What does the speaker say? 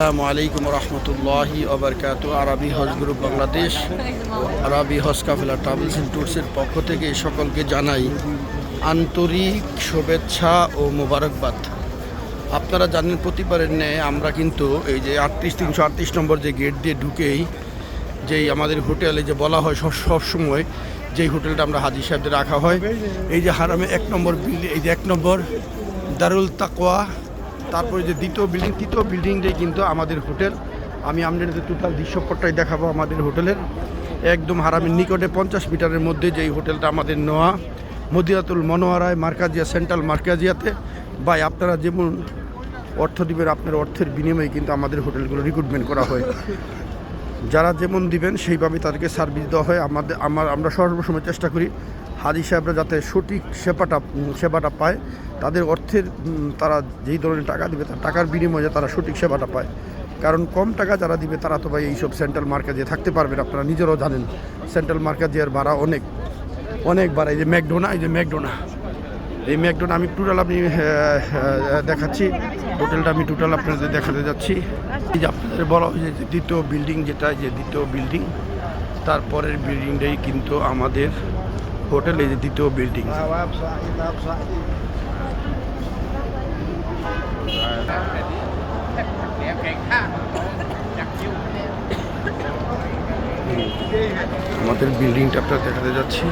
আসসালামু আলাইকুম রহমতুল্লাহি অবরকাত আরবি হজ গ্রুপ বাংলাদেশ আরবি হজ কাফেলা ট্রাভেলস অ্যান্ড ট্যুরসের পক্ষ থেকে সকলকে জানাই আন্তরিক শুভেচ্ছা ও মোবারকবাদ। আপনারা জানেন প্রতিবারের ন্যায় আমরা কিন্তু এই যে আটত্রিশ তিনশো আটত্রিশ নম্বর যে গেট দিয়ে ঢুকেই যেই আমাদের হোটেলে যে বলা হয় সব সবসময় যেই হোটেলটা আমরা হাজি সাহেবদের রাখা হয়। এই যে হারামে এক নম্বর বিল্ডিং এই যে এক নম্বর দারুল তাকওয়া তারপরে যে দ্বিতীয় বিল্ডিং তৃতীয় বিল্ডিংটাই কিন্তু আমাদের হোটেল। আমি আপনাদের টোটাল দৃশ্যপটটাই দেখাবো আমাদের হোটেলের। একদম হারামের নিকটে পঞ্চাশ মিটারের মধ্যে যেই হোটেলটা আমাদের নেওয়া। মদিয়াতুল মনোয়ারায়, মার্কাজিয়া, সেন্ট্রাল মার্কাজিয়াতে। বা আপনারা যেমন অর্থ দিবেন, আপনার অর্থের বিনিময়ে কিন্তু আমাদের হোটেলগুলো রিক্রুটমেন্ট করা হয়। যারা যেমন দিবেন, সেইভাবে তাদেরকে সার্ভিস দেওয়া হয়। আমাদের, আমার, আমরা সর্বসময় চেষ্টা করি হাজি সাহেবরা যাতে সঠিক সেবাটা সেবাটা পায়। তাদের অর্থের তারা যেই ধরনের টাকা দিবে, তার টাকার বিনিময়ে তারা সঠিক সেবাটা পায়। কারণ কম টাকা যারা দিবে, তারা তো ভাই এইসব সেন্ট্রাল মার্কেটে থাকতে পারবেন আপনারা নিজেরাও জানেন সেন্ট্রাল মার্কেটের ভাড়া অনেক অনেক ভাড়া। এই যে ম্যাকডোনা, এই যে ম্যাকডোনা। এই ম্যাকডোনা আমি টোটাল আপনি দেখাচ্ছি। হোটেলটা আমি টোটাল আপনাদের দেখাতে যাচ্ছি। যে আপনাদের বলা হয়েছে যে দ্বিতীয় বিল্ডিং যেটা যে দ্বিতীয় বিল্ডিং তারপরের বিল্ডিংটাই কিন্তু আমাদের হোটেল এই যে দ্বিতীয় বিল্ডিং আমাদের বিল্ডিংটা আপনার দেখাতে যাচ্ছি।